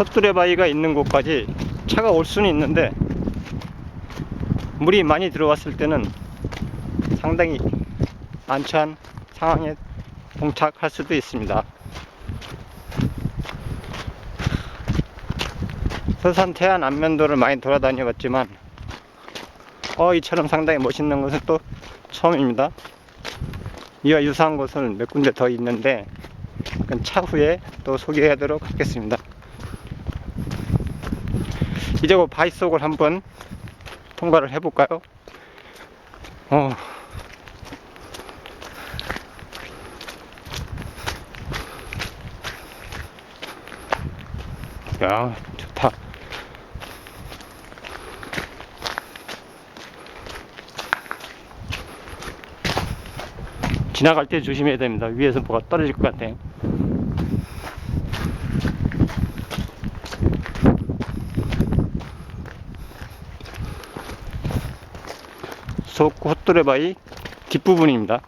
솥두레 바위가 있는 곳까지 차가 올 수는 있는데 물이 많이 들어왔을 때는 상당히 난처한 상황에 봉착할 수도 있습니다. 서산 태안 안면도를 많이 돌아다녀 봤지만 어 이처럼 상당히 멋있는 곳은 또 처음입니다. 이와 유사한 곳은 몇 군데 더 있는데 차후에 또 소개하도록 하겠습니다. 이제 그 바위 속을 한번 통과를 해볼까요? 어. 야, 좋다. 지나갈 때 조심해야 됩니다. 위에서 뭐가 떨어질 것 같아요. 속 호뚜레바위 뒷부분입니다.